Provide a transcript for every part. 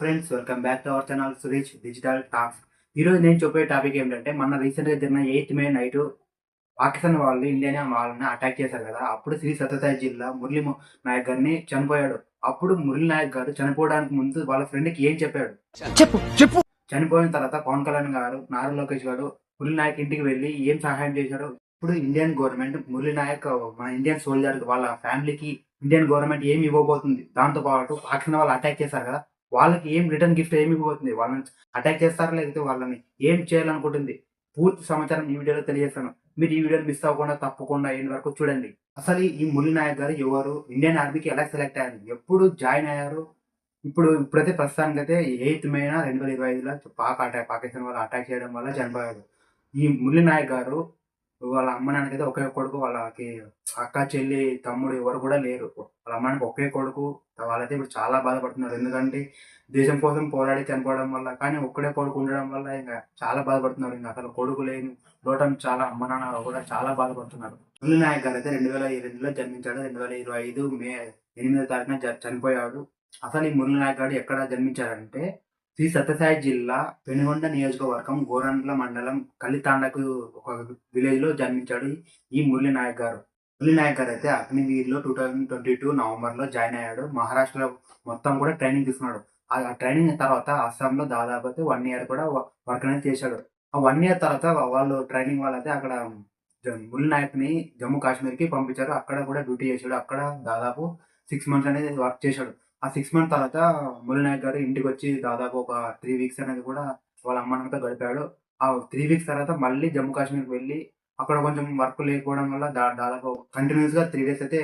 Friends welcome back to our channel Suresh digital talks ఈరోజు నేను చెప్పే టాపిక్ ఏంటంటే మొన్న రీసెంట్గా జరిగిన ఎయిత్ మే నైట్ పాకిస్తాన్ వాళ్ళు ఇండియా వాళ్ళని అటాక్ చేశారు కదా. అప్పుడు శ్రీ సత్యసాయి జిల్లా మురళీ నాయక్ గారిని చనిపోయాడు. అప్పుడు మురళీ నాయక్ గారు చనిపోవడానికి ముందు వాళ్ళ ఫ్రెండ్కి ఏం చెప్పాడు? చెప్పు చెప్పు. చనిపోయిన తర్వాత పవన్ కళ్యాణ్ గారు నారా లోకేష్ గారు మురళీ నాయక్ ఇంటికి వెళ్ళి ఏం సహాయం చేశాడు ఇప్పుడు ఇండియన్ గవర్నమెంట్ మురళీ నాయక్ మన ఇండియన్ సోల్జర్ వాళ్ళ ఫ్యామిలీకి ఇండియన్ గవర్నమెంట్ ఏమి ఇవ్వబోతుంది? దాంతో పాటు పాకిస్తాన్ వాళ్ళు అటాక్ చేశారు కదా. వాళ్ళకి ఏం రిటర్న్ గిఫ్ట్ ఏమి ఇవ్వబోతుంది? వాళ్ళని అటాక్ చేస్తారా లేకపోతే వాళ్ళని ఏం చేయాలనుకుంటుంది? పూర్తి సమాచారం ఈ వీడియోలో తెలియజేస్తాను. మీరు ఈ వీడియోని మిస్ అవ్వకుండా తప్పకుండా ఎండ్ వరకు చూడండి. అసలు ఈ మురళీ నాయక్ గారు ఎవరు? ఇండియన్ ఆర్మీకి ఎలా సెలెక్ట్ అయ్యారు? ఎప్పుడు జాయిన్ అయ్యారు? ఇప్పుడు ఇప్పుడైతే ప్రస్తుతానికి అయితే ఎయిత్ మేన రెండు వేల ఇరవై ఐదులో పాక్ అటాక్ పాకిస్తాన్ వాళ్ళు అటాక్ చేయడం వల్ల చనిపోయారు. ఈ మురళీ నాయక్ గారు వాళ్ళ అమ్మ నాన్నకైతే ఒకే కొడుకు వాళ్ళకి అక్క చెల్లి తమ్ముడు ఎవరు కూడా లేరు. వాళ్ళ అమ్మానికి ఒకే కొడుకు. వాళ్ళైతే ఇప్పుడు చాలా బాధపడుతున్నారు. ఎందుకంటే దేశం కోసం పోరాడి చనిపోవడం వల్ల కానీ ఒక్కడే కొడుకు ఉండడం వల్ల ఇంకా చాలా బాధపడుతున్నారు. ఇంకా అసలు కొడుకు లేని లోటం చాలా అమ్మ నాన్న కూడా చాలా బాధపడుతున్నారు. మురళీ నాయక్ గారు అయితే రెండు వేల రెండులో జన్మించాడు. రెండు వేల ఇరవై ఐదు మే ఎనిమిదో తారీఖున చనిపోయాడు. అసలు ఈ మురళి నాయక్ గారు ఎక్కడ జన్మించారంటే శ్రీ సత్యసాయి జిల్లా పెనుగొండ నియోజకవర్గం గోరంట్ల మండలం కలితాండకు ఒక విలేజ్లో జన్మించాడు ఈ మురళీ నాయక్ గారు. మురళీ నాయక్ గారు అయితే అగ్నివీర్లో టూ థౌజండ్ ట్వంటీ టూ నవంబర్లో జాయిన్ అయ్యాడు. మహారాష్ట్రలో మొత్తం కూడా ట్రైనింగ్ తీసుకున్నాడు. ఆ ట్రైనింగ్ తర్వాత అస్సాంలో దాదాపు అయితే వన్ ఇయర్ కూడా వర్క్ అనేది చేశాడు. ఆ వన్ ఇయర్ తర్వాత వాళ్ళు ట్రైనింగ్ వాళ్ళైతే అక్కడ జ- మురళీ జమ్మూ కాశ్మీర్కి పంపించారు. అక్కడ కూడా డ్యూటీ చేశాడు. అక్కడ దాదాపు సిక్స్ మంత్స్ అనేది వర్క్ చేశాడు. ఆ సిక్స్ మంత్ తర్వాత మురళనాయక్ గారు ఇంటికి వచ్చి దాదాపు ఒక త్రీ వీక్స్ అనేది కూడా వాళ్ళ అమ్మ నాన్నతో గడిపాడు. ఆ త్రీ వీక్స్ తర్వాత మళ్ళీ జమ్మూ కాశ్మీర్కి వెళ్ళి అక్కడ కొంచెం వర్క్ లేకపోవడం వల్ల దా- దాదాపు కంటిన్యూస్గా త్రీ డేస్ అయితే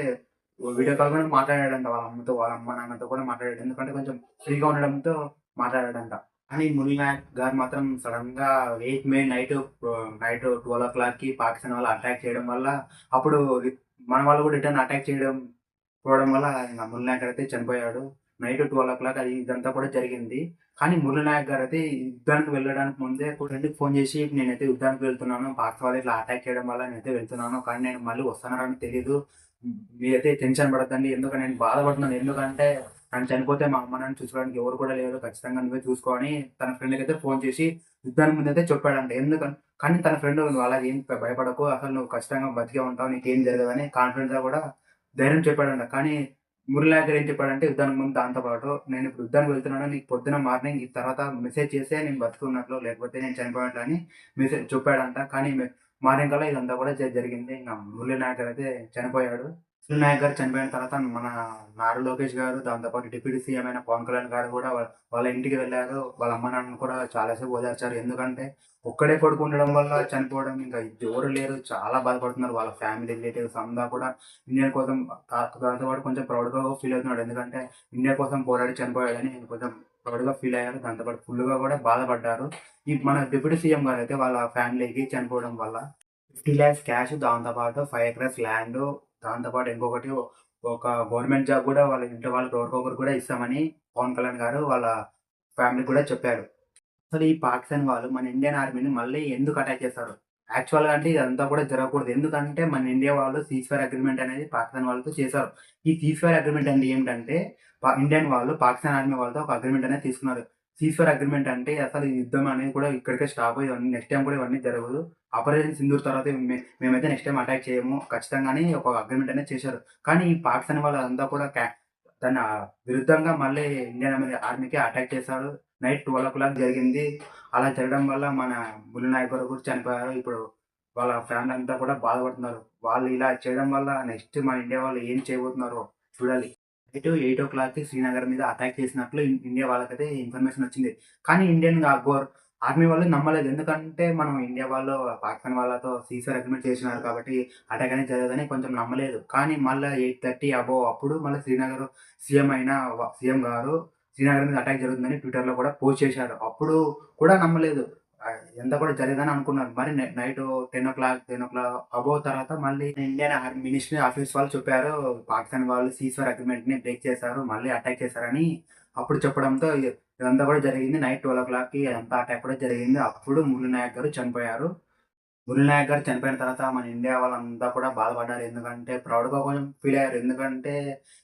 వీడియో కాల్ కూడా మాట్లాడాడంట వాళ్ళ అమ్మతో వాళ్ళ అమ్మ నాన్నతో కూడా మాట్లాడాడు. ఎందుకంటే కొంచెం ఫ్రీగా ఉండడంతో మాట్లాడాడంట. కానీ మురళీ నాయక్ గారు మాత్రం సడన్గా eight May night night twelve ఓ క్లాక్కి పాకిస్తాన్ వాళ్ళు అటాక్ చేయడం వల్ల అప్పుడు మన వాళ్ళు కూడా రిటర్న్ అటాక్ చేయడం పోవడం వల్ల ఇంకా మురళి నాయక్ గారు అయితే చనిపోయాడు. నైట్ ట్వెల్వ్ ఓ క్లాక్ అది ఇదంతా కూడా జరిగింది. కానీ మురళి నాయక్ గారు అయితే యుద్ధానికి వెళ్ళడానికి ముందే ఫ్రెండ్కి ఫోన్ చేసి నేనైతే యుద్ధానికి వెళ్తున్నాను. భారత వాళ్ళు ఇట్లా అటాక్ చేయడం వల్ల నేనైతే వెళ్తున్నాను. కానీ నేను మళ్ళీ వస్తానని తెలియదు మీరైతే టెన్షన్ పడద్దండి. ఎందుకంటే నేను బాధపడుతున్నాను. ఎందుకంటే నన్ను చనిపోతే మా అమ్మ నన్ను చూసుకోవడానికి ఎవరు కూడా లేరు. ఖచ్చితంగా నువ్వే చూసుకొని తన ఫ్రెండ్కి అయితే ఫోన్ చేసి యుద్ధానికి ముందు అయితే చెప్పాడంట. ఎందుకంటే కానీ తన ఫ్రెండ్ నువ్వు అలాగే ఏం భయపడకు. అసలు నువ్వు ఖచ్చితంగా బతికే ఉంటావు. నీకేం జరగదని కాన్ఫిడెంట్గా కూడా ధైర్యం చెప్పాడంట. కానీ మురళి గారు ఏం చెప్పాడంటే యుద్ధానికి ముందు దాంతో పాటు నేను ఇప్పుడు యుద్ధానికి వెళ్తున్నాను. నీకు పొద్దున మార్నింగ్ ఈ తర్వాత మెసేజ్ చేస్తే నేను బతుకున్నట్లు లేకపోతే నేను చనిపోయినట్లు అని మెసేజ్ చెప్పాడంట. కానీ మార్నింగ్ కల్లా ఇదంతా కూడా జరిగింది. ఇంకా మురళీ నాయకర్ అయితే చనిపోయాడు. మురళీ నాయక్ గారు చనిపోయిన తర్వాత మన నారా లోకేష్ గారు దాంతోపాటు డిప్యూటీ సీఎం అయిన పవన్ కళ్యాణ్ గారు కూడా వాళ్ళ- ఇంటికి వెళ్ళారు. వాళ్ళ అమ్మ నాన్నను కూడా చాలాసేపు ఓదార్చారు ఎందుకంటే ఒక్కడే కొడుకు ఉండడం వల్ల చనిపోవడం ఇంకా ఎవరు లేరు. చాలా బాధపడుతున్నారు. వాళ్ళ ఫ్యామిలీ రిలేటివ్స్ అంతా కూడా ఇండియా కోసం దాంతో పాటు కొంచెం ప్రౌడ్గా ఫీల్ అవుతున్నాడు. ఎందుకంటే ఇండియా కోసం పోరాడి చనిపోయాడని కొంచెం ప్రౌడ్గా ఫీల్ అయ్యారు. దాంతోపాటు ఫుల్గా కూడా బాధపడ్డారు. ఈ మన డిప్యూటీ సీఎం గారు అయితే వాళ్ళ ఫ్యామిలీకి చనిపోవడం వల్ల ఫిఫ్టీ ల్యాక్స్ క్యాష్ దాంతోపాటు ఫైవ్ ఎకర్స్ ల్యాండ్ దాంతోపాటు ఇంకొకటి ఒక గవర్నమెంట్ జాబ్ కూడా వాళ్ళ ఇంటి వాళ్ళకి ఎవరికొకరు కూడా ఇస్తామని పవన్ కళ్యాణ్ గారు వాళ్ళ ఫ్యామిలీ కూడా చెప్పారు. అసలు ఈ పాకిస్తాన్ వాళ్ళు మన ఇండియన్ ఆర్మీని మళ్ళీ ఎందుకు అటాక్ చేస్తారు? యాక్చువల్గా అంటే ఇదంతా కూడా జరగకూడదు. ఎందుకంటే మన ఇండియా వాళ్ళు సీజ్ అగ్రిమెంట్ అనేది పాకిస్తాన్ వాళ్ళతో చేశారు. ఈ సీజ్ అగ్రిమెంట్ అంటే ఏంటంటే ఇండియన్ వాళ్ళు పాకిస్తాన్ ఆర్మీ వాళ్ళతో ఒక అగ్రిమెంట్ అనేది తీసుకున్నారు. సీజ్ అగ్రిమెంట్ అంటే అసలు ఈ యుద్ధం అనేది కూడా ఇక్కడికే స్టాప్ అయ్యి నెక్స్ట్ టైం కూడా ఇవన్నీ జరగదు. ఆపరేషన్ సింధూర్ తర్వాత మేమైతే నెక్స్ట్ టైం అటాక్ చేయము. ఖచ్చితంగానే ఒక అగ్రిమెంట్ అనేది చేశారు. కానీ ఈ పాకిస్తాన్ వాళ్ళంతా కూడా క్యా- విరుద్ధంగా మళ్ళీ ఇండియన్ ఆర్మీకి అటాక్ చేశారు. నైట్ ట్వెల్వ్ ఓ క్లాక్ జరిగింది. అలా జరగడం వల్ల మన ముల్లి నాయక్ గారు కూడా చనిపోయారు. ఇప్పుడు వాళ్ళ ఫ్యామిలీ అంతా కూడా బాధపడుతున్నారు. వాళ్ళు ఇలా చేయడం వల్ల నెక్స్ట్ మన ఇండియా వాళ్ళు ఏం చేయబోతున్నారో చూడాలి. నైట్ ఎయిట్ ఓ క్లాక్కి శ్రీనగర్ మీద అటాక్ చేసినట్లు ఇండియా వాళ్ళకైతే ఇన్ఫర్మేషన్ వచ్చింది. కానీ ఇండియన్ అక్బర్ ఆర్మీ వాళ్ళు నమ్మలేదు. ఎందుకంటే మనం ఇండియా వాళ్ళు పాకిస్తాన్ వాళ్ళతో సీసర్ అగ్రిమెంట్ చేసినారు కాబట్టి అటాక్ అనేది జరగదని కొంచెం నమ్మలేదు. కానీ మళ్ళీ ఎయిట్ థర్టీ అబోవ్ అప్పుడు మళ్ళీ శ్రీనగర్ సీఎం అయిన సీఎం గారు శ్రీనగర్ మీద అటాక్ జరుగుతుందని ట్విట్టర్లో కూడా పోస్ట్ చేశారు. అప్పుడు కూడా నమ్మలేదు. ఎంత కూడా జరిగదని అనుకున్నారు మరి night ten o'clock ten o'clock above తర్వాత మళ్ళీ ఇండియన్ మినిస్ట్రీ ఆఫీస్ వాళ్ళు చెప్పారు పాకిస్తాన్ వాళ్ళు సీస్వర్ అగ్రిమెంట్ని బ్రేక్ చేశారు మళ్ళీ అటాక్ చేశారని అప్పుడు చెప్పడంతో ఇదంతా కూడా జరిగింది. నైట్ ట్వెల్వ్ ఓ క్లాక్కి అంతా అటాక్ కూడా జరిగింది. అప్పుడు మురళీ నాయక్ గారు చనిపోయారు. మురళీ నాయక్ గారు చనిపోయిన తర్వాత మన ఇండియా వాళ్ళంతా కూడా బాధపడ్డారు. ఎందుకంటే ప్రౌడ్గా కొంచెం ఫీల్ అయ్యారు. ఎందుకంటే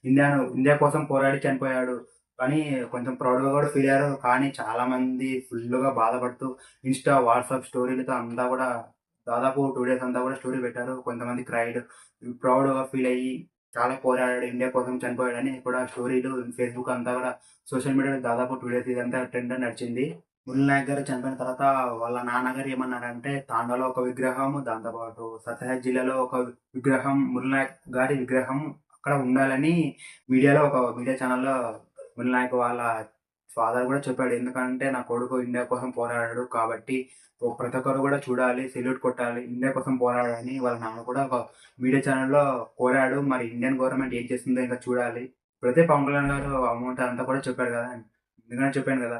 ఇండియాను ఇండియా కోసం పోరాడి చనిపోయాడు. కానీ కొంచెం ప్రౌడ్‌గా కూడా ఫీల్ అయ్యారు. కానీ చాలామంది ఫుల్లుగా బాధపడుతూ ఇన్‌స్టా, వాట్సాప్ స్టోరీలతో అంతా కూడా దాదాపు టూ డేస్ అంతా కూడా స్టోరీ పెట్టారు. కొంతమంది క్రైడ్ ప్రౌడ్‌గా ఫీల్ అయ్యి చాలా పోరాడాడు ఇండియా కోసం చనిపోయాడని కూడా స్టోరీలు ఫేస్‌బుక్ అంతా కూడా సోషల్ మీడియాలో దాదాపు టూ డేస్ ఇదంతా ట్రెండ్ నడిచింది. ముల్ నాయక్ గారు చనిపోయిన తర్వాత వాళ్ళ నాన్నగారు ఏమన్నారంటే తాండాలో ఒక విగ్రహం, దాంతోపాటు సత్యసాయి జిల్లాలో ఒక విగ్రహం ముల్ నాయక్ గారి విగ్రహం అక్కడ ఉండాలని మీడియాలో ఒక మీడియా ఛానల్లో మురళీ నాయక్ వాళ్ళ ఫాదర్ కూడా చెప్పాడు. ఎందుకంటే నా కొడుకు ఇండియా కోసం పోరాడాడు కాబట్టి ప్రతి ఒక్కరు కూడా చూడాలి, సెల్యూట్ కొట్టాలి. ఇండియా కోసం పోరాడని వాళ్ళ నాన్న కూడా ఒక మీడియా ఛానల్లో కోరాడు. మరి ఇండియన్ గవర్నమెంట్ ఏం చేస్తుందో ఇంకా చూడాలి. ప్రతి పవన్ కళ్యాణ్ గారు అమౌంట్ అంతా కూడా చెప్పాడు కదా! ఎందుకంటే చెప్పాను కదా!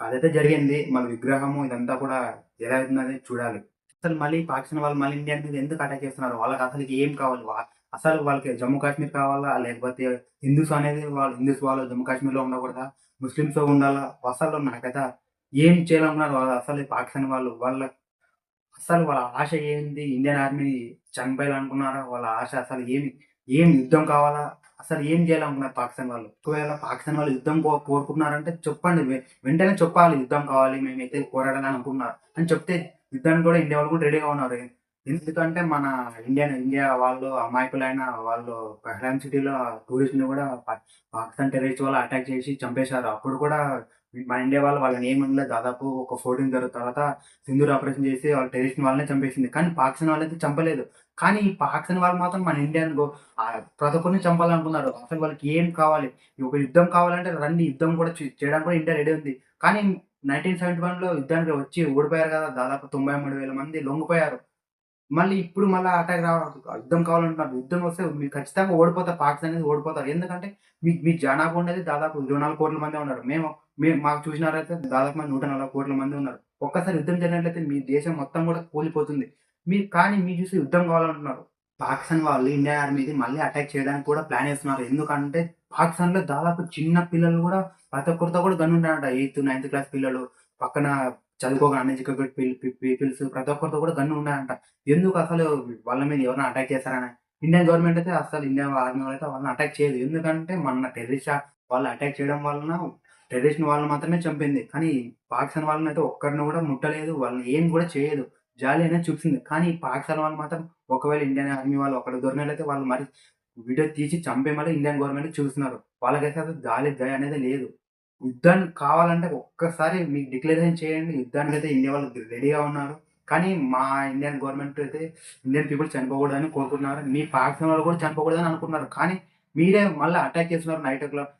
అదైతే జరిగింది. మన విగ్రహము ఇదంతా కూడా ఎలా అవుతుందనేది చూడాలి. అసలు మళ్ళీ పాకిస్తాన్ వాళ్ళు మళ్ళీ ఇండియా మీద ఎందుకు అటాక్ చేస్తున్నారు? వాళ్ళకి అసలు ఏం కావాలి? అసలు వాళ్ళకి జమ్మూ కాశ్మీర్ కావాలా? లేకపోతే హిందూస్ అనేది వాళ్ళు హిందూస్ వాళ్ళు జమ్మూ కాశ్మీర్‌లో ఉండకూడదా? ముస్లిమ్స్ ఉండాలా? అసలు నాకైతే ఏం చేయాలనుకున్నారు వాళ్ళు అసలు పాకిస్తాన్ వాళ్ళు? వాళ్ళ అసలు వాళ్ళ ఆశ ఏంది? ఇండియన్ ఆర్మీని చనిపోయాలనుకున్నారా వాళ్ళ ఆశ అసలు ఏమి? ఏం యుద్ధం కావాలా? అసలు ఏం చేయాలనుకున్నారు పాకిస్తాన్ వాళ్ళు? ఒకవేళ పాకిస్తాన్ వాళ్ళు యుద్ధం కో కోరుకుంటున్నారంటే చెప్పండి. వెంటనే చెప్పాలి. యుద్ధం కావాలి. మేమైతే పోరాడాలని అనుకున్నారు అని చెప్తే యుద్ధానికి కూడా ఇండియా వాళ్ళు కూడా రెడీగా ఉన్నారు. ఎందుకంటే మన ఇండియన్ ఇండియా వాళ్ళు అమాయకులైన వాళ్ళు పహల్గామ్ సిటీలో టూరిస్ట్‌ని కూడా పాకిస్తాన్ టెర్రరిస్ట్ వాళ్ళు అటాక్ చేసి చంపేశారు. అప్పుడు కూడా మన ఇండియా వాళ్ళు వాళ్ళని ఏమనలేదు. దాదాపు ఒక ఫోర్టీన్ తర్వాత తర్వాత సింధూర్ ఆపరేషన్ చేసి వాళ్ళ టెర్రరిస్ట్ వాళ్ళనే చంపేసింది. కానీ పాకిస్తాన్ వాళ్ళైతే చంపలేదు. కానీ ఈ పాకిస్తాన్ వాళ్ళు మాత్రం మన ఇండియన్ ప్రతి ఒక్కరిని చంపాలనుకున్నారు. అసలు వాళ్ళకి ఏం కావాలి? ఒక యుద్ధం కావాలంటే రండి యుద్ధం కూడా చేయడానికి కూడా ఇండియా రెడీ ఉంది. కానీ 1971లో యుద్ధానికి వచ్చి ఓడిపోయారు కదా! దాదాపు 93,000 మంది లొంగిపోయారు. మళ్ళీ ఇప్పుడు మళ్ళీ అటాక్ రావడం యుద్ధం కావాలంటున్నారు. యుద్ధం వస్తే మీరు ఖచ్చితంగా ఓడిపోతారు. పాకిస్తాన్ అనేది ఓడిపోతారు. ఎందుకంటే మీ మీ జనాభా ఉండేది దాదాపు 24,00,00,000 మందే ఉన్నారు. మేము మేము మాకు చూసినారైతే దాదాపు 140,00,00,000 మంది ఉన్నారు. ఒక్కసారి యుద్ధం జరిగినట్లయితే మీ దేశం మొత్తం కూడా కూలిపోతుంది. మీరు కానీ మీరు చూసి యుద్ధం కావాలంటున్నారు. పాకిస్తాన్ వాళ్ళు ఇండియా ఆర్మీది మళ్ళీ అటాక్ చేయడానికి కూడా ప్లాన్ చేస్తున్నారు ఎందుకంటే పాకిస్తాన్‌లో దాదాపు చిన్న పిల్లలు కూడా ప్రతి ఒక్కరితో కూడా గన్ ఉంటారంట ఎయిత్, నైన్త్ క్లాస్ పిల్లలు పక్కన చదువుకోగా అన్‌ఎడ్యుకేటెడ్ పీపుల్స్ ప్రతి ఒక్కరితో కూడా గన్ను ఉండాలంట ఎందుకు అసలు వాళ్ళ మీద ఎవరైనా అటాక్ చేస్తారని. ఇండియన్ గవర్నమెంట్ అయితే అసలు ఇండియన్ ఆర్మీ వాళ్ళైతే వాళ్ళని అటాక్ చేయదు. ఎందుకంటే మన టెర్రరిస్ట్ వాళ్ళు అటాక్ చేయడం వలన టెర్రరిస్ట్ వాళ్ళని మాత్రమే చంపింది. కానీ పాకిస్తాన్ అయితే ఒక్కరిని కూడా ముట్టలేదు. వాళ్ళని ఏం కూడా చేయదు. జాలి అనేది చూపిస్తుంది. కానీ పాకిస్తాన్ వాళ్ళు మాత్రం ఒకవేళ ఇండియన్ ఆర్మీ వాళ్ళు ఒకటి దొరికినట్లయితే వాళ్ళు మరి వీడియో తీసి చంపి మళ్ళీ ఇండియన్ గవర్నమెంట్ చూస్తున్నారు వాళ్ళకైతే అసలు జాలి, దయ అనేది లేదు. యుద్ధానికి కావాలంటే ఒక్కసారి మీకు డిక్లరేషన్ చేయండి. యుద్ధానికైతే ఇండియా వాళ్ళు రెడీగా ఉన్నారు. కానీ మా ఇండియన్ గవర్నమెంట్ అయితే ఇండియన్ పీపుల్ చనిపోకూడదని కోరుకుంటున్నారు. మీ పాకిస్తాన్ వాళ్ళు కూడా చనిపోకూడదని అనుకుంటున్నారు. కానీ మీరే మళ్ళీ అటాక్ చేస్తున్నారు నైట్ ఓ క్లాక్.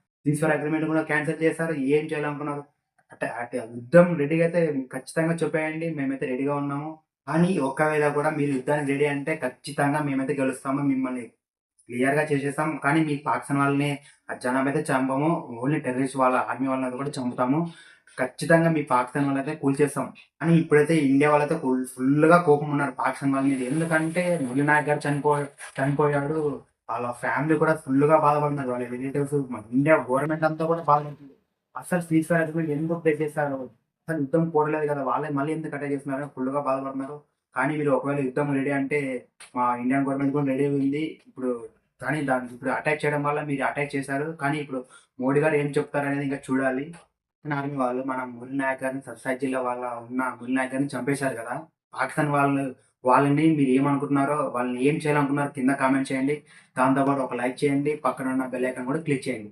అగ్రిమెంట్ కూడా క్యాన్సిల్ చేశారు. ఏం చేయాలనుకున్నారు? అట అట యుద్ధం రెడీగా అయితే ఖచ్చితంగా చెప్పేయండి. మేమైతే రెడీగా ఉన్నాము. కానీ ఒకవేళ కూడా మీరు యుద్ధానికి రెడీ అంటే ఖచ్చితంగా మేమైతే గెలుస్తాము. మిమ్మల్ని క్లియర్‌గా చేసేస్తాం. కానీ మీ పాకిస్తాన్ వాళ్ళని జనాభా అయితే చంపము. ఓన్లీ టెర్రరిస్ట్ వాళ్ళ ఆర్మీ వాళ్ళని కూడా చంపుతాము. ఖచ్చితంగా మీ పాకిస్తాన్ వాళ్ళైతే కూల్చేస్తాం. కానీ ఇప్పుడైతే ఇండియా వాళ్ళైతే ఫుల్ ఫుల్‌గా కోపం ఉన్నారు పాకిస్తాన్ వాళ్ళ మీద. ఎందుకంటే మురళీ నాయక్ గారు చనిపో చనిపోయాడు. వాళ్ళ ఫ్యామిలీ కూడా ఫుల్‌గా బాధపడుతున్నారు. వాళ్ళ రిలేటివ్స్ ఇండియా గవర్నమెంట్ అంతా కూడా బాధపడుతుంది. అసలు సీజ్‌ఫైర్ అగ్రీమెంట్ ఎందుకు బ్రేక్ చేశారు? అసలు యుద్ధం కోరలేదు కదా! వాళ్ళే మళ్ళీ ఎందుకు అటాక్ చేస్తున్నారు ఫుల్‌గా బాధపడుతున్నారు. కానీ మీరు ఒకవేళ యుద్ధం రెడీ అంటే మా ఇండియన్ గవర్నమెంట్ కూడా రెడీ ఉంది. ఇప్పుడు కానీ దాన్ని ఇప్పుడు అటాక్ చేయడం వల్ల మీరు అటాక్ చేశారు. కానీ ఇప్పుడు మోడీ గారు ఏం చెప్తారనేది ఇంకా చూడాలి. ఆర్మీ వాళ్ళు మన గుల్ నాయక్ గారిని జిల్లా వాళ్ళ ఉన్న గుల్ నాయక్ గారిని చంపేశారు కదా! పాకిస్తాన్ వాళ్ళు వాళ్ళని మీరు ఏమనుకుంటున్నారో వాళ్ళని ఏం చేయాలనుకున్నారో కింద కామెంట్ చేయండి. దాంతో పాటు ఒక లైక్ చేయండి. పక్కన ఉన్న బెల్ ఐకాన్ కూడా క్లిక్ చేయండి.